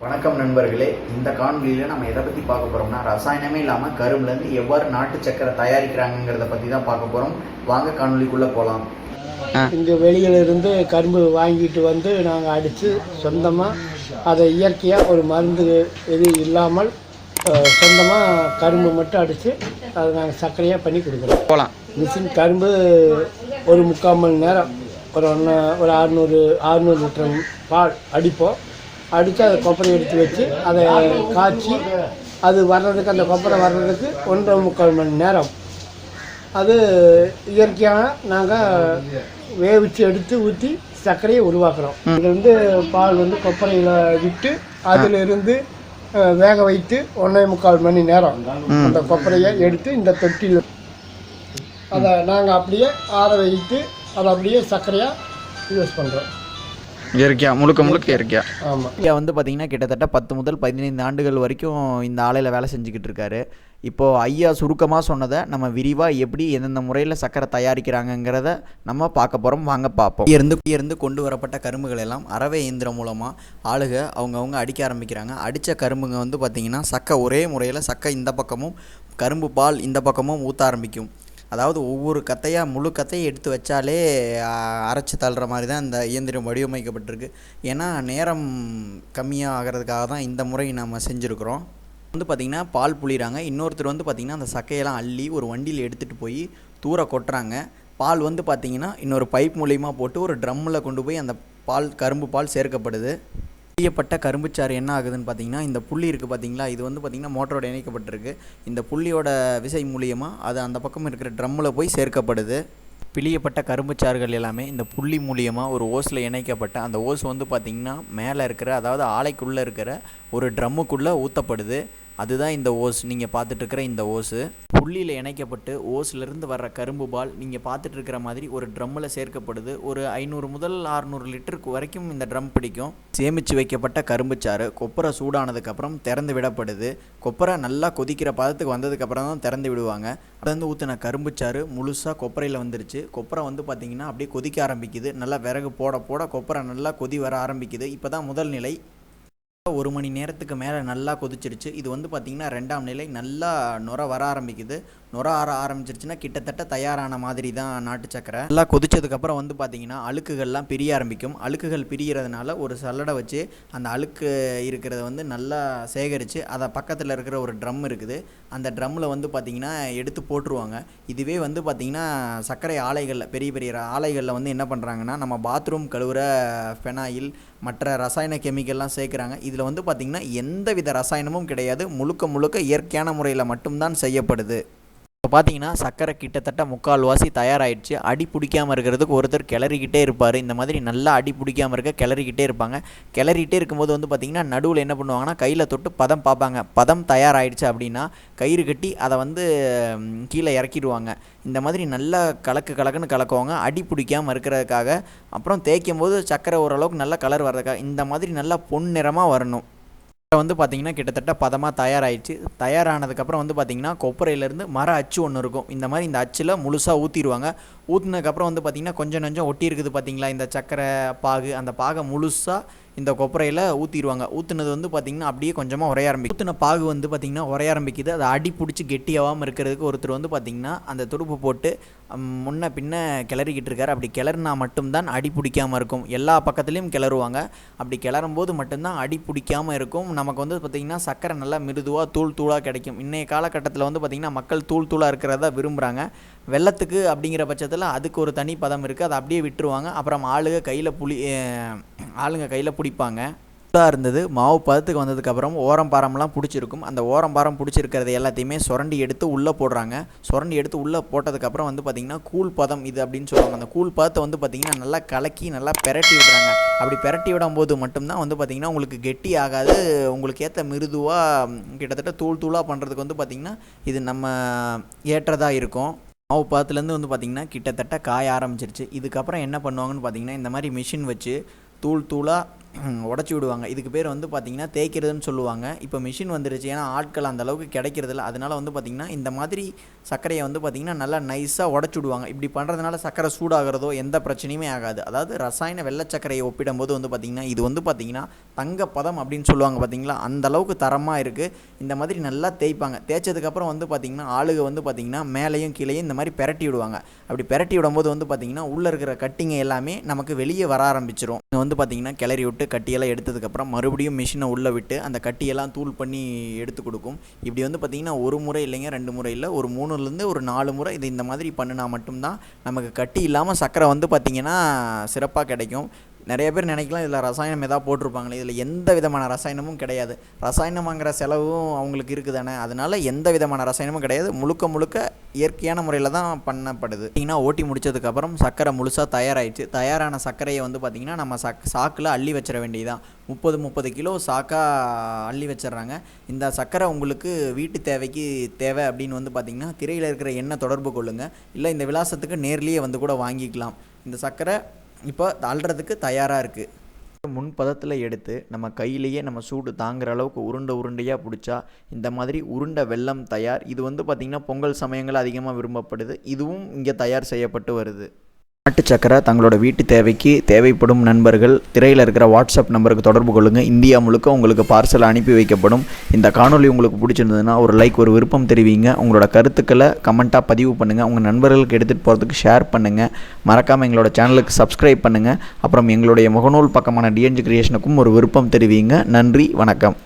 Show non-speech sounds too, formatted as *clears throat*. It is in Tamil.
வணக்கம் நண்பர்களே. இந்த காணொலியில் நம்ம எதை பற்றி பார்க்க போகிறோம்னா ரசாயனமே இல்லாமல் கரும்புலேருந்து எவ்வாறு நாட்டு சக்கரை தயாரிக்கிறாங்கங்கிறத பற்றி தான் பார்க்க போகிறோம் வாங்க காணொலிக்குள்ளே போகலாம் இங்கே வெளியில இருந்து கரும்பு வாங்கிட்டு வந்து நாங்கள் அடித்து சொந்தமாக அதை இயற்கையாக ஒரு மருந்து எதுவும் இல்லாமல் சொந்தமாக கரும்பு மட்டும் அடித்து அதை நாங்கள் சர்க்கரையாக பண்ணி கொடுக்குறோம். போகலாம் மிஷின் கரும்பு ஒரு முக்கால் மணி நேரம் ஒரு ஒன்று ஒரு அறுநூறு அறுநூறு லிட்டர் பால் அடிப்போம். அடித்து அதை கொப்பரை எடுத்து வச்சு அதை காய்ச்சி அது வர்றதுக்கு அந்த கொப்பரை வர்றதுக்கு ஒன்றரை முக்கால் மணி நேரம். அது இயற்கையான நாங்கள் வேவிச்சு எடுத்து ஊற்றி சர்க்கரையை உருவாக்குறோம். இது வந்து பால் வந்து கொப்பரையில் விட்டு அதிலிருந்து வேக வைத்து ஒன்றே முக்கால் மணி நேரம் அந்த கொப்பரையை எடுத்து இந்த தொட்டியில் அதை நாங்கள் அப்படியே ஆற வைத்து அதை அப்படியே சர்க்கரையாக யூஸ் பண்ணுறோம் இயற்கையா முழுக்க முழுக்க இயற்கையா. ஆமாம் ஐயா வந்து பார்த்தீங்கன்னா கிட்டத்தட்ட பத்து முதல் பதினைந்து ஆண்டுகள் வரைக்கும் இந்த ஆலையில் வேலை செஞ்சுக்கிட்டு இருக்காரு. இப்போது ஐயா சுருக்கமாக சொன்னதை நம்ம விரிவாக எப்படி எந்தெந்த முறையில் சக்கரை தயாரிக்கிறாங்கங்கிறத நம்ம பார்க்க போகிறோம் வாங்க பார்ப்போம். இருந்து இருந்து கொண்டு வரப்பட்ட கரும்புகள் எல்லாம் அரவை இயந்திரம் மூலமாக ஆளுக அவங்கவுங்க அடிக்க ஆரம்பிக்கிறாங்க. அடித்த கரும்புங்க வந்து பார்த்திங்கன்னா சக்கை ஒரே முறையில் சக்கை இந்த பக்கமும் கரும்பு பால் இந்த பக்கமும் ஊற்ற ஆரம்பிக்கும். அதாவது ஒவ்வொரு கத்தையாக முழு கத்தையை எடுத்து வச்சாலே அரைச்சி தள்ளுற மாதிரி தான் இந்த இயந்திரம் வடிவமைக்கப்பட்டிருக்கு. ஏன்னா நேரம் கம்மியாக ஆகிறதுக்காக தான் இந்த முறை நம்ம செஞ்சுருக்குறோம். வந்து பார்த்திங்கன்னா பால் புளிகிறாங்க இன்னொருத்தர் வந்து பார்த்திங்கன்னா அந்த சக்கையெல்லாம் அள்ளி ஒரு வண்டியில் எடுத்துகிட்டு போய் தூர கொட்டுறாங்க. பால் வந்து பார்த்திங்கன்னா இன்னொரு பைப் மூலியமாக போட்டு ஒரு ட்ரம்மில் கொண்டு போய் அந்த பால் கரும்பு பால் சேர்க்கப்படுது. செய்யப்பட்ட கரும்புச்சாறு என்ன ஆகுதுன்னு பார்த்தீங்கன்னா இந்த புள்ளி இருக்குது பார்த்தீங்களா? இது வந்து பார்த்திங்கன்னா மோட்டரோட இணைக்கப்பட்டிருக்கு. இந்த புள்ளியோட விசை மூலியமாக அது அந்த பக்கம் இருக்கிற ட்ரம்மில் போய் சேர்க்கப்படுது. பிழியப்பட்ட கரும்புச்சாறுகள் எல்லாமே இந்த புள்ளி மூலியமாக ஒரு ஓஸில் இணைக்கப்பட்ட அந்த ஓஸ் வந்து பார்த்திங்கன்னா மேலே இருக்கிற அதாவது ஆலைக்குள்ளே இருக்கிற ஒரு ட்ரம்முக்குள்ளே ஊற்றப்படுது அதுதான் இந்த ஓஸ். நீங்கள் பார்த்துட்ருக்கிற இந்த ஓஸு. புள்ளியில் இணைக்கப்பட்டு ஓஸ்லேருந்து வர்ற கரும்பு பால் நீங்கள் பார்த்துட்டு இருக்கிற மாதிரி ஒரு ட்ரம்மில் சேர்க்கப்படுது. ஒரு ஐநூறு முதல் அறுநூறு லிட்டருக்கு வரைக்கும் இந்த ட்ரம் பிடிக்கும். சேமித்து வைக்கப்பட்ட கரும்புச்சாறு கொப்பரை சூடானதுக்கப்புறம் திறந்து விடப்படுது. கொப்பரை நல்லா கொதிக்கிற பதத்துக்கு வந்ததுக்கப்புறம் தான் திறந்து விடுவாங்க. வந்து ஊற்றின கரும்புச்சாறு முழுசாக கொப்பரையில் வந்துருச்சு. கொப்பரை வந்து பார்த்திங்கன்னா அப்படியே கொதிக்க ஆரம்பிக்குது. நல்லா விறகு போட போட கொப்பரை நல்லா கொதி வர ஆரம்பிக்குது. இப்போ தான் முதல் நிலை. ஒரு மணி நேரத்துக்கு மேலே நல்லா கொதிச்சிருச்சு. இது வந்து பார்த்திங்கன்னா ரெண்டாம் நிலை நல்லா நுர வர ஆரம்பிக்குது. நுர ஆற ஆரம்பிச்சிருச்சுன்னா கிட்டத்தட்ட தயாரான மாதிரி தான் நாட்டு சக்கரை. நல்லா கொதிச்சதுக்கப்புறம் வந்து பார்த்திங்கன்னா அழுக்குகள்லாம் பிரிய ஆரம்பிக்கும். அழுக்குகள் பிரியறதுனால ஒரு சல்லடை வச்சு அந்த அழுக்கு இருக்கிறத வந்து நல்லா சேகரித்து அதை பக்கத்தில் இருக்கிற ஒரு ட்ரம் இருக்குது. அந்த ட்ரம்மில் வந்து பார்த்திங்கன்னா எடுத்து போட்டுருவாங்க. இதுவே வந்து பார்த்திங்கன்னா சர்க்கரை ஆலைகளில் பெரிய பெரிய ஆலைகளில் வந்து என்ன பண்ணுறாங்கன்னா நம்ம பாத்ரூம் கழுவுற ஃபெனாயில் மற்ற ரசாயன கெமிக்கல்லாம் சேர்க்குறாங்க. இதில் வந்து பார்த்திங்கன்னா எந்த வித ரசாயனமும் கிடையாது. முழுக்க முழுக்க இயற்கையான முறையில் மட்டும்தான் செய்யப்படுது. இப்போ பார்த்தீங்கன்னா சர்க்கரை கிட்டத்தட்ட முக்கால்வாசி தயாராகிடுச்சு அடி பிடிக்காமல் இருக்கிறதுக்கு ஒருத்தர் கிளறிக்கிட்டே இருப்பார். இந்த மாதிரி நல்லா அடி பிடிக்காமல் இருக்க கிளறிக்கிட்டே இருப்பாங்க. கிளறிட்டே இருக்கும்போது வந்து பார்த்திங்கன்னா நடுவில் என்ன பண்ணுவாங்கன்னா கையில் தொட்டு பதம் பார்ப்பாங்க பதம் தயாராகிடுச்சு அப்படின்னா கயிறு கட்டி அதை வந்து கீழே இறக்கிடுவாங்க. இந்த மாதிரி நல்லா கலக்கு கலக்குன்னு கலக்குவாங்க. அடி பிடிக்காமல் இருக்கிறதுக்காக. அப்புறம் தேய்க்கும் போது சர்க்கரை ஓரளவுக்கு நல்ல கலர் வர்றதுக்காக இந்த மாதிரி நல்லா பொன்னிறமாக வரணும். வந்து பார்த்திங்கன்னா கிட்டத்தட்ட பதமாக தயாராகிடுச்சு தயாரானதுக்கப்புறம் வந்து பார்த்திங்கன்னா கொப்பரையிலேருந்து மர அச்சு ஒன்று இருக்கும். இந்த மாதிரி இந்த அச்சில் முழுசாக ஊற்றிடுவாங்க ஊற்றினதுக்கப்புறம் வந்து பார்த்திங்கன்னா கொஞ்சம் நஞ்சம் ஒட்டி இருக்குது பார்த்தீங்களா இந்த சக்கரை பாகு அந்த பாகை முழுசாக இந்த கொப்பரையில் ஊற்றிடுவாங்க ஊற்றுனது வந்து பார்த்திங்கன்னா அப்படியே கொஞ்சமாக உரைய ஆரம்பிக்கும். ஊற்றின பாகு வந்து பார்த்திங்கன்னா உரைய ஆரம்பிக்குது. அதை அடி பிடிச்சி கெட்டியாகாமல் இருக்கிறதுக்கு ஒருத்தர் வந்து பார்த்திங்கன்னா அந்த துடுப்பு போட்டு முன்ன பின்ன கிளறிக்கிட்டு இருக்காரு. அப்படி கிளறினா மட்டும்தான் அடி பிடிக்காமல் இருக்கும். எல்லா பக்கத்துலேயும் கிளறுவாங்க. அப்படி கிளறும் போது மட்டும்தான் அடி பிடிக்காமல் இருக்கும். நமக்கு வந்து பார்த்திங்கன்னா சக்கரை நல்லா மிருதுவாக தூள் தூளாக கிடைக்கும். இன்றைய காலகட்டத்தில் வந்து பார்த்திங்கன்னா மக்கள் தூள் தூளாக இருக்கிறத விரும்புகிறாங்க வெள்ளத்துக்கு அப்படிங்கிற பட்சத்தில் அதுக்கு ஒரு தனி பதம் இருக்குது அதை அப்படியே விட்டுருவாங்க. அப்புறம் ஆளுங்க கையில் புளி ஆளுங்க கையில் பிடிப்பாங்க. சூடாக இருந்தது. மாவு பதத்துக்கு வந்ததுக்கப்புறம் ஓரம் பாரம்லாம் பிடிச்சிருக்கும். அந்த ஓரம் பாரம் பிடிச்சிருக்கிறது எல்லாத்தையுமே சுரண்டி எடுத்து உள்ளே போடுறாங்க. சுரண்டி எடுத்து உள்ளே போட்டதுக்கப்புறம் வந்து பார்த்திங்கன்னா கூழ் பதம் இது அப்படின்னு சொல்லுவாங்க. அந்த கூழ் பதத்தை வந்து பார்த்திங்கன்னா நல்லா கலக்கி நல்லா பெரட்டி விடுறாங்க. அப்படி பெரட்டி விடும்போது மட்டும்தான் வந்து பார்த்திங்கன்னா உங்களுக்கு கெட்டி ஆகாது. உங்களுக்கு ஏற்ற மிருதுவாக கிட்டத்தட்ட தூள் தூளாக பண்ணுறதுக்கு வந்து பார்த்திங்கன்னா இது நம்ம ஏற்றதாக இருக்கும். மாவு பாத்துலேருந்து வந்து பார்த்திங்கன்னா கிட்டத்தட்ட காய ஆரம்பிச்சிருச்சு. இதுக்கப்புறம் என்ன பண்ணுவாங்கன்னு பார்த்திங்கன்னா இந்த மாதிரி மிஷின் வச்சு தூள் தூளாக *clears throat* உடச்சி விடுவாங்க. இதுக்கு பேர் வந்து பார்த்திங்கன்னா தேய்க்கிறதுன்னு சொல்லுவாங்க. இப்போ மிஷின் வந்துருச்சு. ஏன்னா ஆட்கள் அந்த அளவுக்கு கிடைக்கிறதில்ல அதனால் வந்து பார்த்திங்கன்னா இந்த மாதிரி சர்க்கரையை வந்து பார்த்திங்கன்னா நல்லா நைஸாக உடச்சி விடுவாங்க. இப்படி பண்ணுறதுனால சர்க்கரை சூடாகிறதோ எந்த பிரச்சனையுமே ஆகாது. அதாவது ரசாயன வெள்ளை சர்க்கரையை ஒப்பிடும்போது வந்து பார்த்திங்கன்னா இது வந்து பார்த்திங்கன்னா தங்க பதம் அப்படின்னு சொல்லுவாங்க பார்த்தீங்களா அந்த அளவுக்கு தரமாக இருக்குது இந்த மாதிரி நல்லா தேய்ப்பாங்க. தேய்ச்சதுக்கப்புறம் வந்து பார்த்திங்கன்னா ஆளுக வந்து பார்த்திங்கன்னா மேலேயும் கீழேயும் இந்த மாதிரி பெரட்டி விடுவாங்க. அப்படி பெரட்டி விடும்போது வந்து பார்த்திங்கன்னா உள்ளே இருக்கிற கட்டிங்க எல்லாமே நமக்கு வெளியே வர ஆரம்பிச்சிடும் இங்கே வந்து பார்த்திங்கன்னா கிளறி விட்டு கட்டியெல்லாம் எடுத்ததுக்கப்புறம் மறுபடியும் மிஷினை உள்ளே விட்டு அந்த கட்டியெல்லாம் தூள் பண்ணி எடுத்து கொடுக்கும். இப்படி வந்து பார்த்திங்கன்னா ஒரு முறை இல்லைங்க ரெண்டு முறை இல்லை ஒரு மூணுலேருந்து ஒரு நாலு முறை இது இந்த மாதிரி பண்ணினா மட்டும்தான் நமக்கு கட்டி இல்லாமல் சர்க்கரை வந்து பார்த்திங்கன்னா சிறப்பாக கிடைக்கும். நிறைய பேர் நினைக்கலாம் இதில் ரசாயனம் எதாவது போட்டிருப்பாங்களே இதில் எந்த விதமான ரசாயனமும் கிடையாது. ரசாயனம் வாங்குற செலவும் அவங்களுக்கு இருக்குதானே? அதனால எந்த விதமான ரசாயனமும் கிடையாது. முழுக்க முழுக்க இயற்கையான முறையில் தான் பண்ணப்படுது. பார்த்திங்கன்னா ஓட்டி முடிச்சதுக்கப்புறம் சர்க்கரை முழுசாக தயாராகிடுச்சு தயாரான சர்க்கரையை வந்து பார்த்திங்கன்னா நம்ம சக் சாக்கில் அள்ளி வச்சிட வேண்டியதுதான். முப்பது முப்பது கிலோ சாக்காக அள்ளி வச்சிடுறாங்க. இந்த சர்க்கரை உங்களுக்கு வீட்டு தேவைக்கு தேவை அப்படின்னு வந்து பார்த்திங்கன்னா திரையில் இருக்கிற எண்ணெய் தொடர்பு கொள்ளுங்கள் இல்லை இந்த விலாசத்துக்கு நேர்லேயே வந்து கூட வாங்கிக்கலாம். இந்த சர்க்கரை இப்போ தள்ளுறதுக்கு தயாராக இருக்குது முன் பதத்தில் எடுத்து நம்ம கையிலேயே நம்ம சூடு தாங்குற அளவுக்கு உருண்டை உருண்டையாக பிடிச்சா இந்த மாதிரி உருண்டை வெல்லம் தயார். இது வந்து பார்த்திங்கன்னா பொங்கல் சமயங்கள் அதிகமாக விரும்பப்படுது. இதுவும் இங்கே தயார் செய்யப்பட்டு வருது. நாட்டு சக்கரை தங்களோட வீட்டு தேவைக்கு தேவைப்படும் நண்பர்கள் திரையில் இருக்கிற வாட்ஸ்அப் நம்பருக்கு தொடர்பு கொள்ளுங்கள் இந்தியா முழுக்க உங்களுக்கு பார்சல் அனுப்பி வைக்கப்படும். இந்த காணொளி உங்களுக்கு பிடிச்சிருந்ததுன்னா ஒரு லைக் ஒரு விருப்பம் தெரிவிங்க. உங்களோட கருத்துக்களை கமெண்ட்டாக பதிவு பண்ணுங்கள் உங்கள் நண்பர்களுக்கு எடுத்துகிட்டு போகிறதுக்கு ஷேர் பண்ணுங்கள் மறக்காமல் எங்களோட சேனலுக்கு சப்ஸ்கிரைப் பண்ணுங்கள் அப்புறம் எங்களுடைய முகநூல் பக்கமான டிஎன்ஜி கிரியேஷனுக்கும் ஒரு விருப்பம் தெரிவிங்க. நன்றி வணக்கம்.